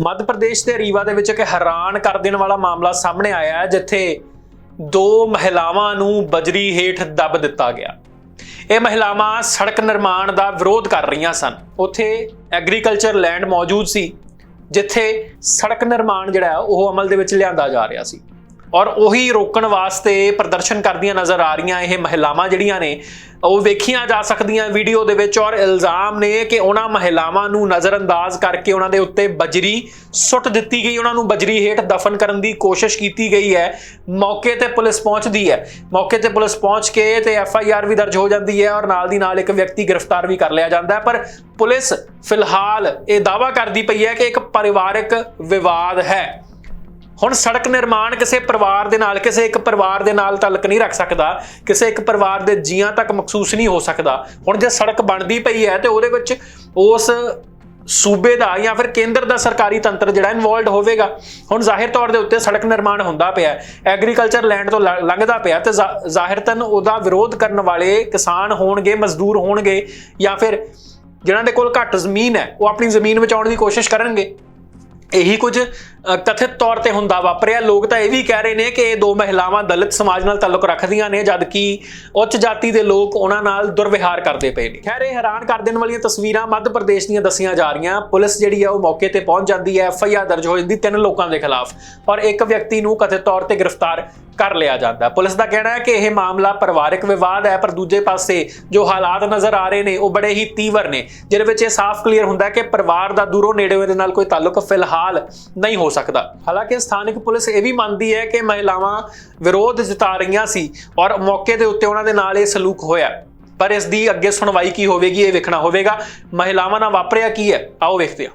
ਮੱਧ ਪ੍ਰਦੇਸ਼ ਦੇ ਰੀਵਾ ਦੇ ਵਿੱਚ ਇੱਕ ਹੈਰਾਨ ਕਰ ਦੇਣ ਵਾਲਾ ਮਾਮਲਾ ਸਾਹਮਣੇ ਆਇਆ ਹੈ, ਜਿੱਥੇ ਦੋ ਮਹਿਲਾਵਾਂ ਨੂੰ ਬਜਰੀ ਹੇਠ ਦੱਬ ਦਿੱਤਾ ਗਿਆ। ਇਹ ਮਹਿਲਾਵਾਂ ਸੜਕ ਨਿਰਮਾਣ ਦਾ ਵਿਰੋਧ ਕਰ ਰਹੀਆਂ ਸਨ। ਉੱਥੇ ਐਗਰੀਕਲਚਰ ਲੈਂਡ ਮੌਜੂਦ ਸੀ, ਜਿੱਥੇ ਸੜਕ ਨਿਰਮਾਣ ਜਿਹੜਾ ਉਹ ਅਮਲ ਦੇ ਵਿੱਚ ਲਿਆਂਦਾ ਜਾ ਰਿਹਾ ਸੀ। ਔਰ ਉਹੀ ਰੋਕਣ ਵਾਸਤੇ ਪ੍ਰਦਰਸ਼ਨ ਕਰਦੀਆਂ ਨਜ਼ਰ ਆ ਰਹੀਆਂ ਇਹ ਮਹਿਲਾਵਾਂ ਜਿਹੜੀਆਂ ਨੇ, ਉਹ ਵੇਖੀਆਂ ਜਾ ਸਕਦੀਆਂ ਵੀਡੀਓ ਦੇ ਵਿੱਚ ਔਰ ਇਲਜ਼ਾਮ ਨੇ ਕਿ ਉਹਨਾਂ ਮਹਿਲਾਵਾਂ ਨੂੰ ਨਜ਼ਰਅੰਦਾਜ਼ ਕਰਕੇ ਉਹਨਾਂ ਦੇ ਉੱਤੇ ਬਜਰੀ ਸੁੱਟ ਦਿੱਤੀ ਗਈ, ਉਹਨਾਂ ਨੂੰ ਬਜਰੀ ਹੇਠ ਦਫਨ ਕਰਨ ਦੀ ਕੋਸ਼ਿਸ਼ ਕੀਤੀ ਗਈ ਹੈ। ਮੌਕੇ ਤੇ ਪੁਲਿਸ ਪਹੁੰਚਦੀ ਹੈ। ਮੌਕੇ ਤੇ ਪੁਲਿਸ ਪਹੁੰਚ ਕੇ ਤੇ ਐਫ ਆਈ ਆਰ ਵੀ ਦਰਜ ਹੋ ਜਾਂਦੀ ਹੈ ਔਰ ਨਾਲ ਦੀ ਨਾਲ ਇੱਕ ਵਿਅਕਤੀ ਗ੍ਰਿਫਤਾਰ ਵੀ ਕਰ ਲਿਆ ਜਾਂਦਾ ਹੈ। ਪਰ ਪੁਲਿਸ ਫਿਲਹਾਲ ਇਹ ਦਾਵਾ ਕਰਦੀ ਪਈ ਹੈ ਕਿ ਇੱਕ ਪਰਿਵਾਰਕ ਵਿਵਾਦ ਹੈ। ਹੁਣ ਸੜਕ ਨਿਰਮਾਣ ਕਿਸੇ ਪਰਿਵਾਰ ਦੇ ਨਾਲ, ਕਿਸੇ ਇੱਕ ਪਰਿਵਾਰ ਦੇ ਨਾਲ ਤਾਲੁਕ ਨਹੀਂ ਰੱਖ ਸਕਦਾ, ਕਿਸੇ ਇੱਕ ਪਰਿਵਾਰ ਦੇ ਜੀਆਂ ਤੱਕ ਮਖਸੂਸ ਨਹੀਂ ਹੋ ਸਕਦਾ। ਹੁਣ ਜੇ ਸੜਕ ਬਣਦੀ ਪਈ ਹੈ ਤੇ ਉਹਦੇ ਵਿੱਚ ਉਸ ਸੂਬੇ ਦਾ ਜਾਂ ਫਿਰ ਕੇਂਦਰ ਦਾ ਸਰਕਾਰੀ ਤੰਤਰ ਜਿਹੜਾ ਇਨਵੋਲਡ ਹੋਵੇਗਾ। ਹੁਣ ਜ਼ਾਹਿਰ ਤੌਰ ਦੇ ਉੱਤੇ ਸੜਕ ਨਿਰਮਾਣ ਹੁੰਦਾ ਪਿਆ ਐਗਰੀਕਲਚਰ ਲੈਂਡ ਤੋਂ ਲ- ਲੰਘਦਾ ਪਿਆ ਤੇ ਜ਼ਾ- ਜ਼ਾਹਿਰਤਨ ਉਹਦਾ ਵਿਰੋਧ ਕਰਨ ਵਾਲੇ ਕਿਸਾਨ ਹੋਣਗੇ, ਮਜ਼ਦੂਰ ਹੋਣਗੇ ਜਾਂ ਫਿਰ ਜਿਨ੍ਹਾਂ ਦੇ ਕੋਲ ਘੱਟ ਜ਼ਮੀਨ ਹੈ, ਉਹ ਆਪਣੀ ਜ਼ਮੀਨ ਬਚਾਉਣ ਦੀ ਕੋਸ਼ਿਸ਼ ਕਰਨਗੇ। ਇਹੀ ਕੁਝ ਕਥਿਤ ਤੌਰ ਤੇ ਹੁੰਦਾ ਵਾਪਰਿਆ। ਲੋਕ ਤਾਂ ਇਹ ਵੀ ਕਹਿ ਰਹੇ ਨੇ ਕਿ ਇਹ ਦੋ ਮਹਿਲਾਵਾਂ ਦਲਿਤ ਸਮਾਜ ਨਾਲ ਤਾਲੁਕ ਰੱਖਦੀਆਂ ਨੇ, ਜਦਕਿ ਉੱਚ ਜਾਤੀ ਦੇ ਲੋਕ ਉਹਨਾਂ ਨਾਲ ਦੁਰਵਿਹਾਰ ਕਰਦੇ ਪਏ ਨੇ। ਖੈਰ, ਇਹ ਹੈਰਾਨ ਕਰ ਦੇਣ ਵਾਲੀਆਂ ਤਸਵੀਰਾਂ ਮੱਧ ਪ੍ਰਦੇਸ਼ ਦੀਆਂ ਦੱਸੀਆਂ ਜਾ ਰਹੀਆਂ। ਪੁਲਿਸ ਜਿਹੜੀ ਆ, ਉਹ ਮੌਕੇ ਤੇ ਪਹੁੰਚ ਜਾਂਦੀ ਹੈ। ਐਫ ਆਈ ਆਰ ਦਰਜ ਹੋ ਜਾਂਦੀ ਤਿੰਨ ਲੋਕਾਂ ਦੇ ਖਿਲਾਫ। ਔਰ ਇੱਕ ਵਿਅਕਤੀ ਨੂੰ ਕਥਿਤ ਤੌਰ ਤੇ ਗ੍ਰਿਫਤਾਰ ਕਰ ਲਿਆ ਜਾਂਦਾ। ਪੁਲਿਸ ਦਾ ਕਹਿਣਾ ਹੈ ਕਿ ਇਹ ਮਾਮਲਾ ਪਰਿਵਾਰਕ ਵਿਵਾਦ ਹੈ, ਪਰ ਦੂਜੇ ਪਾਸੇ ਜੋ ਹਾਲਾਤ ਨਜ਼ਰ ਆ ਰਹੇ ਨੇ, ਉਹ ਬੜੇ ਹੀ ਤੀਵਰ ਨੇ, ਜਿਹਦੇ ਵਿੱਚ ਇਹ ਸਾਫ਼ ਕਲੀਅਰ ਹੁੰਦਾ ਹੈ ਕਿ ਪਰਿਵਾਰ ਦਾ ਦੂਰੋਂ ਨੇੜੇ ਦੇ ਨਾਲ ਕੋਈ ਤਾਲੁਕ ਫਿਲਹਾਲ ਨਹੀਂ ਹੋ ਸਕਦਾ। ਹਾਲਾਂਕਿ ਸਥਾਨਕ ਪੁਲਿਸ ਇਹ ਵੀ ਮੰਨਦੀ ਹੈ ਕਿ ਮਹਿਲਾਵਾਂ ਵਿਰੋਧ ਜਤਾ ਰਹੀਆਂ ਸੀ ਔਰ ਮੌਕੇ ਦੇ ਉੱਤੇ ਉਹਨਾਂ ਦੇ ਨਾਲ ਇਹ ਸਲੂਕ ਹੋਇਆ। ਪਰ ਇਸ ਦੀ ਅੱਗੇ ਸੁਣਵਾਈ ਕੀ ਹੋਵੇਗੀ, ਇਹ ਵੇਖਣਾ ਹੋਵੇਗਾ। ਮਹਿਲਾਵਾਂ ਨਾਲ ਵਾਪਰਿਆ ਕੀ ਹੈ? ਆਓ ਵੇਖਦੇ ਹਾਂ।